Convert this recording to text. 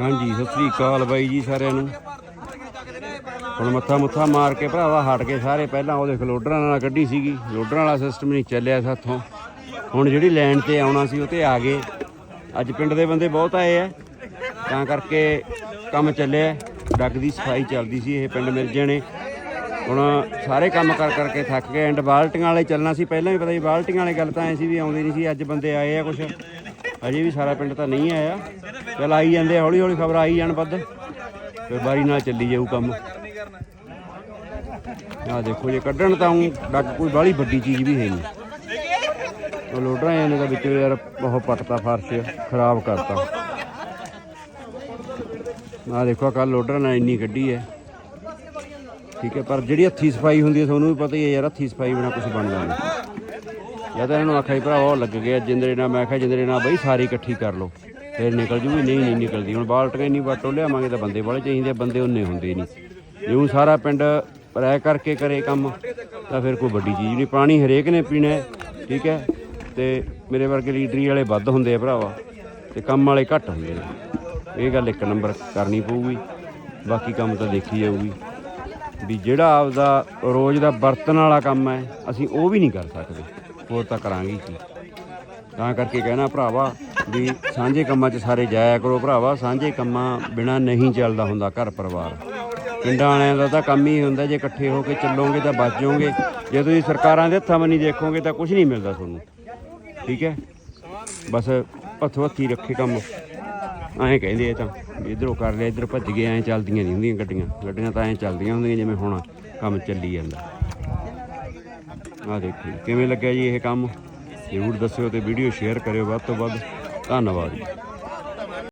ਹਾਂਜੀ ਸਤਿ ਸ੍ਰੀ ਅਕਾਲ ਬਾਈ ਜੀ ਸਾਰਿਆਂ ਨੂੰ। ਹੁਣ ਮੱਥਾ ਮੁੱਥਾ ਮਾਰ ਕੇ ਭਰਾਵਾ ਹਟ ਕੇ ਸਾਰੇ, ਪਹਿਲਾਂ ਉਹਦੇ ਲੋਡਰਾਂ ਨਾਲ ਕੱਢੀ ਸੀਗੀ। ਲੋਡਰਾਂ ਵਾਲਾ ਸਿਸਟਮ ਨਹੀਂ ਚੱਲਿਆ ਸਾਥੋਂ ਹੁਣ ਜਿਹੜੀ ਲਾਈਨ ਤੇ ਆਉਣਾ ਸੀ ਉਹ ਤੇ ਆ ਗਏ। ਅੱਜ ਪਿੰਡ ਦੇ ਬੰਦੇ ਬਹੁਤ ਆਏ ਆ। ਤਾਂ ਕਰਕੇ ਕੰਮ ਚੱਲਿਆ। ਡੱਗ ਦੀ ਸਫ਼ਾਈ ਚੱਲਦੀ ਸੀ ਇਹ ਪਿੰਡ ਮਿਰਜੇ ਨੇ ਹੁਣ ਸਾਰੇ ਕੰਮ ਕਰ ਕਰਕੇ ਥੱਕ ਗਏ। ਐਂਡ ਬਾਲਟੀਆਂ ਵਾਲੇ ਚੱਲਣਾ ਸੀ। ਪਹਿਲਾਂ ਵੀ ਪਤਾ ਸੀ, ਬਾਲਟੀਆਂ ਵਾਲੇ ਗੱਲ ਤਾਂ ਐ ਸੀ ਵੀ ਆਉਂਦੀ ਨਹੀਂ ਸੀ। ਅੱਜ ਬੰਦੇ ਆਏ ਆ ਕੁਛ। ਅਜੇ ਵੀ ਸਾਰਾ ਪਿੰਡ ਤਾਂ ਨਹੀਂ ਆਇਆ। ਚਲ ਆਈ ਜਾਂਦੇ ਹੌਲੀ ਹੌਲੀ ਖਬਰ ਆਈ ਜਾਣ ਵੱਧ। ਫਿਰ ਬਾਰੀ ਨਾਲ ਚੱਲੀ ਜਾਊ ਕੰਮ। ਆ ਦੇਖੋ, ਜੇ ਕੱਢਣ ਤਾਂ ਊਂ ਕੋਈ ਬਾਹਲੀ ਵੱਡੀ ਚੀਜ਼ ਵੀ ਹੈ ਨਹੀਂ। ਉਹ ਲੋਡਰਾਂ ਇਹਨੇ ਦਾ ਵਿੱਚ ਯਾਰ, ਉਹ ਪੱਟਤਾ, ਫਰਸ਼ ਖਰਾਬ ਕਰਤਾ। ਆ ਦੇਖੋ ਕੱਲ ਲੋਡਰਾਂ ਨਾਲ ਇੰਨੀ ਕੱਢੀ ਹੈ। ਠੀਕ ਹੈ, ਪਰ ਜਿਹੜੀ ਹੱਥੀ ਸਫ਼ਾਈ ਹੁੰਦੀ ਹੈ, ਤੁਹਾਨੂੰ ਵੀ ਪਤਾ ਹੀ ਹੈ ਯਾਰ, ਹੱਥੀ ਸਫ਼ਾਈ ਬਿਨਾ ਕੁਝ ਬਣਦਾ ਨਹੀਂ। ਜਾਂ ਤਾਂ ਇਹਨੂੰ ਆਖਿਆ ਭਰਾ ਉਹ ਲੱਗ ਗਿਆ ਜਿੰਦਰੇ ਨਾਲ। ਮੈਂ ਆਖਿਆ ਜਿੰਦਰੇ ਨਾਲ ਬਈ ਸਾਰੀ ਇਕੱਠੀ ਕਰ ਲਓ। ਫਿਰ ਨਿਕਲ ਜੂਗੀ ਨਹੀਂ ਨਹੀਂ ਨਿਕਲਦੀ। ਹੁਣ ਬਾਲਟ ਕੇ ਨਹੀਂ ਵਾਟੋ ਲਿਆਵਾਂਗੇ ਤਾਂ ਬੰਦੇ ਵਾਲੇ ਚਾਹੀਦੇ ਆ, ਬੰਦੇ ਉਹਨੇ ਹੁੰਦੇ ਨਹੀਂ। ਜੇ ਉਹ ਸਾਰਾ ਪਿੰਡ ਰਹਿ ਕਰਕੇ ਕਰੇ ਕੰਮ ਤਾਂ ਫਿਰ ਕੋਈ ਵੱਡੀ ਚੀਜ਼ ਨਹੀਂ। ਪਾਣੀ ਹਰੇਕ ਨੇ ਪੀਣਾ ਠੀਕ ਹੈ? ਤੇ ਮੇਰੇ ਵਰਗੇ ਲੀਡਰੀ ਵਾਲੇ ਵੱਧ ਹੁੰਦੇ ਆ ਭਰਾਵਾ ਤੇ ਕੰਮ ਵਾਲੇ ਘੱਟ ਹੁੰਦੇ ਨੇ। ਇਹ ਗੱਲ ਇੱਕ ਨੰਬਰ ਕਰਨੀ ਪਊਗੀ ਬਾਕੀ ਕੰਮ ਤਾਂ ਦੇਖੀ ਜਾਊਗੀ। ਵੀ ਜਿਹੜਾ ਆਪਦਾ ਰੋਜ਼ ਦਾ ਵਰਤਣ ਵਾਲਾ ਕੰਮ ਹੈ ਅਸੀਂ ਉਹ ਵੀ ਨਹੀਂ ਕਰ ਸਕਦੇ। ਹੋਰ ਤਾਂ ਕਰਾਂਗੇ ਕੀ। ਤਾਂ ਕਰਕੇ ਕਹਿਣਾ ਭਰਾਵਾ ਵੀ ਸਾਂਝੇ ਕੰਮਾਂ 'ਚ ਸਾਰੇ ਜਾਇਆ ਕਰੋ ਭਰਾਵਾ, ਸਾਂਝੇ ਕੰਮਾਂ ਬਿਨਾ ਨਹੀਂ ਚੱਲਦਾ ਹੁੰਦਾ ਘਰ ਪਰਿਵਾਰ। ਪਿੰਡਾਂ ਵਾਲਿਆਂ ਦਾ ਤਾਂ ਕੰਮ ਹੀ ਹੁੰਦਾ, ਜੇ ਇਕੱਠੇ ਹੋ ਕੇ ਚੱਲੋਗੇ ਤਾਂ ਬਚ ਜਾਓਗੇ। ਜੇ ਤੁਸੀਂ ਸਰਕਾਰਾਂ ਦੇ ਹੱਥਾਂ ਨਹੀਂ ਦੇਖੋਗੇ ਤਾਂ ਕੁਝ ਨਹੀਂ ਮਿਲਦਾ ਤੁਹਾਨੂੰ। ਠੀਕ ਹੈ? ਬਸ ਹੱਥੋਂ ਹੱਥੀ ਰੱਖੇ ਕੰਮ। ਐਂ ਕਹਿੰਦੇ ਇਹ ਤਾਂ, ਵੀ ਇਧਰੋਂ ਕਰ ਲਿਆ, ਇਧਰ ਭੱਜ ਗਏ, ਐਂ ਚੱਲਦੀਆਂ ਨਹੀਂ ਹੁੰਦੀਆਂ ਗੱਡੀਆਂ। ਗੱਡੀਆਂ ਤਾਂ ਐਂ ਚੱਲਦੀਆਂ ਹੁੰਦੀਆਂ ਜਿਵੇਂ ਹੁਣ ਕੰਮ ਚੱਲੀ ਜਾਂਦਾ। ਆ ਦੇਖੋ ਕਿਵੇਂ ਲੱਗਿਆ ਜੀ ਇਹ ਕੰਮ? ਜ਼ਰੂਰ ਦੱਸਿਓ ਤੇ ਵੀਡੀਓ ਸ਼ੇਅਰ ਕਰਿਓ ਵੱਧ ਤੋਂ ਵੱਧ। ਧੰਨਵਾਦ ਜੀ।